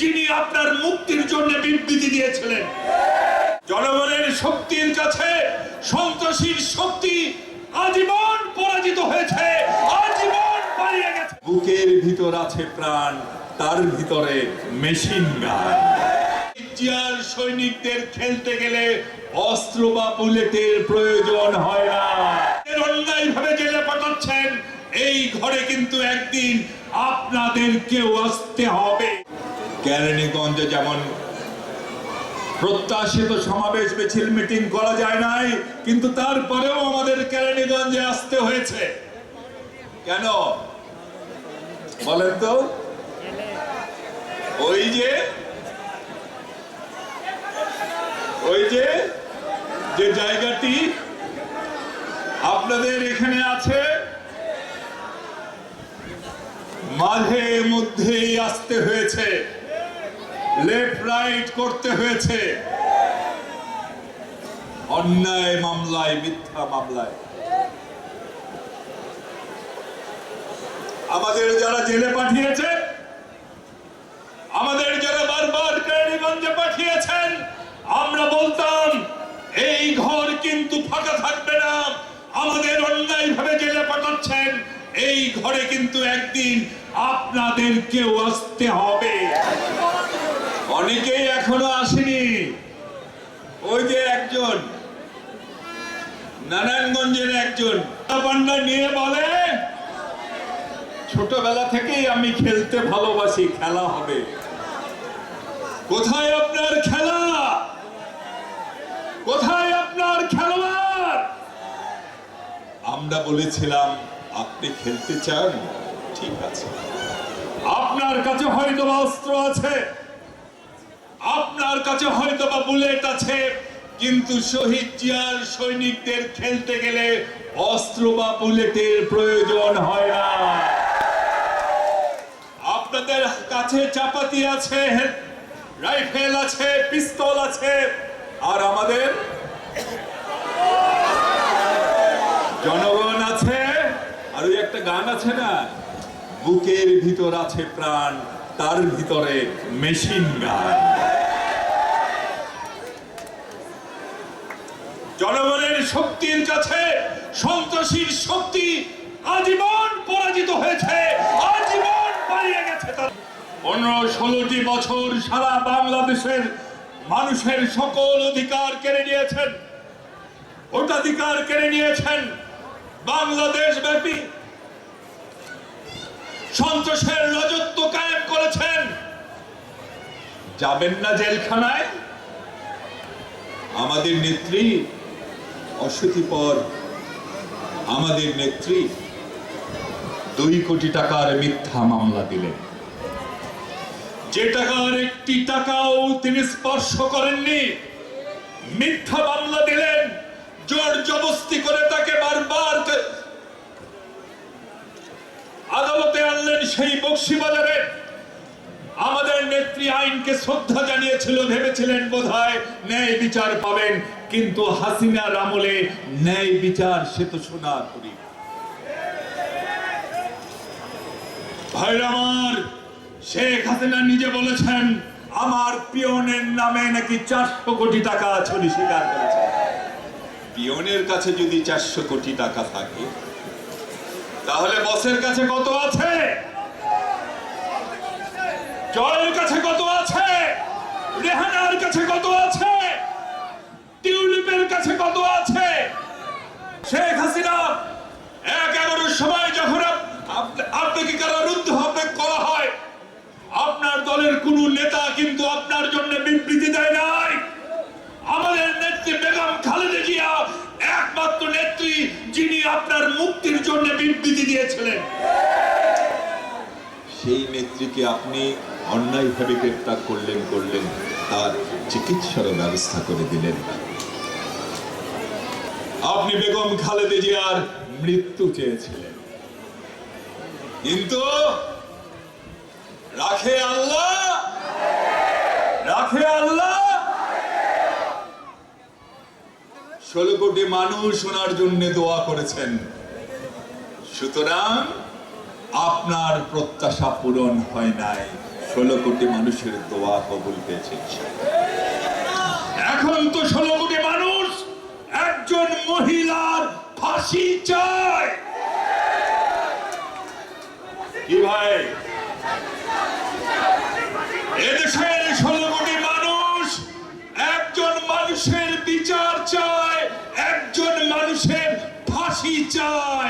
যিনি আপনার মুক্তির জন্য বিবৃতি দিয়েছিলেন। জনগণের শক্তির কাছে সন্ত্রাসীর শক্তি আজীবন পরাজিত হয়েছে, আজীবন পালিয়ে গেছে। বুকের ভিতর আছে প্রাণ, তার ভিতরে মেশিন গান। সৈনিকদের খেলতে গেলে অস্ত্র বা বুলেটের প্রয়োজন হয় না। অন্যায় ভাবে জেলে পাঠাচ্ছেন, এই ঘরে কিন্তু একদিন আপনাদেরকেও আসতে হবে। কেরানীগঞ্জে যেমন প্রত্যাশিত সমাবেশ মিছিল, মিটিং করা যায় নাই, কিন্তু তারপরেও আমাদের কেরানীগঞ্জে আসতে হয়েছে। কেন? বলেন তো। ওই যে ওই যে যে জায়গাটি আপনাদের এখানে আছে, মাঝে মধ্যেই আসতে হয়েছে। লেফট রাইট করতে হয়েছে। অন্যায় মামলায়, মিথ্যা মামলায়। আমাদের যারা জেলে পাঠিয়েছে, আমাদের যারা বারবার কেরানীগঞ্জে পাঠিয়েছেন, আমরা বলতাম, এই ঘর কিন্তু ফাঁকা থাকবে না। আমাদের অন্যায় ভাবে জেলে পাঠাচ্ছেন, এই ঘরে কিন্তু একদিন আপনাদেরকেও আসতে হবে। অনেকেই এখনও আসেনি। ওই যে একজন, নারায়ণগঞ্জের একজন। পান্ডা নিয়ে বলে, ছোটবেলা থেকেই আমি খেলতে ভালোবাসি, খেলা হবে। কোথায় আপনার খেলা? কোথায় আপনার খেলোয়াড়? আমরা বলেছিলাম, আপনি খেলতে চান? ঠিক আছে। আপনার কাছে হয়তো অস্ত্র আছে। আপনার কাছে হয়তো বা বুলেট আছে, কিন্তু শহীদ জিয়ার সৈনিকদের খেলতে গেলে অস্ত্র বা বুলেটের প্রয়োজন হয় না। আপনাদের কাছে চাপাতি আছে, রাইফেল আছে, পিস্তল আছে, আর আমাদের জনগণ আছে, আর ওই একটা গান আছে না? বুকের ভিতর আছে প্রাণ, তার ভিতরে মেশিন গান। জনগণের শক্তির কাছে সন্ত্রাসীর শক্তি আজীবন পরাজিত হয়েছে, আজীবন পালিয়ে গেছে পনেরো ষোলোটি বছর সারা বাংলাদেশের মানুষের সকল অধিকার কেড়ে নিয়েছেন। ভোটাধিকার কেড়ে নিয়েছেন বাংলাদেশ ব্যাপী সন্ত্রাসের রাজত্ব কায়েম করেছেন। যাবেন না জেলখানায়। আমাদের নেত্রী অসতি পর আমাদের নেত্রী দুই কোটি টাকার মিথ্যা মামলা দিলেন। যে টাকার একটি টাকাও তিনি স্পর্শ করেননি, মিথ্যা মামলা দিলেন, জোর জবস্তি করে তাকে বারবার আদালতে আনলেন সেই বক্সিবাজারে। আমাদের নেত্রী আইনকে শ্রদ্ধা জানিয়েছিল, ভেবেছিলেন বোধহয় ন্যায় বিচার পাবেন, কিন্তু হাসিনার আমলে ন্যায় বিচার সে তো শোনা করি। ভাইরা আমার, শেখ হাসিনা নিজে বলেছেন, আমার পিয়নের নামে নাকি চারশো কোটি টাকা উনি স্বীকার করেছেন পিয়নের কাছে যদি চারশো কোটি টাকা থাকে, তাহলে বসের কাছে কত আছে? জয়ের কাছে কত আছে? রেহানার কাছে কত আছে? টিউলিপের কাছে কত আছে? শেখ হাসিনা, এক এগারোর সময় যখন আপ- আপ- আপনাকে কারারুদ্ধ হবে করা হয়? আপনার দলের কোন নেতা কিন্তু আপনার জন্য বিবৃতি দেয় নাই। আমাদের নেত্রী বেগম খালেদা জিয়া একমাত্র নেত্রী যিনি আপনার মুক্তির জন্য বিবৃতি দিয়েছিলেন। সেই নেত্রীকে আপনি অন্যায়ভাবে গ্রেপ্তার করলেন করলেন, তার চিকিৎসারও ব্যবস্থা করে দিলেন আপনি বেগম খালেদা জিয়ার মৃত্যু চেয়েছিলেন। কিন্তু রাখে আল্লাহ রাখে আল্লাহ। ষোলো কোটি মানুষ ওনার জন্য দোয়া করেছেন। সুতরাং আপনার প্রত্যাশা পূরণ হয় নাই। ষোলো কোটি মানুষের দোয়া কবুল পেয়েছে। এখন তো ষোলো কোটি মানুষ একজন মহিলার ফাঁসি চায়। কি ভাই? এদেশের ষোলো কোটি মানুষ একজন মানুষের বিচার চায়, একজন মানুষের ফাঁসি চায়।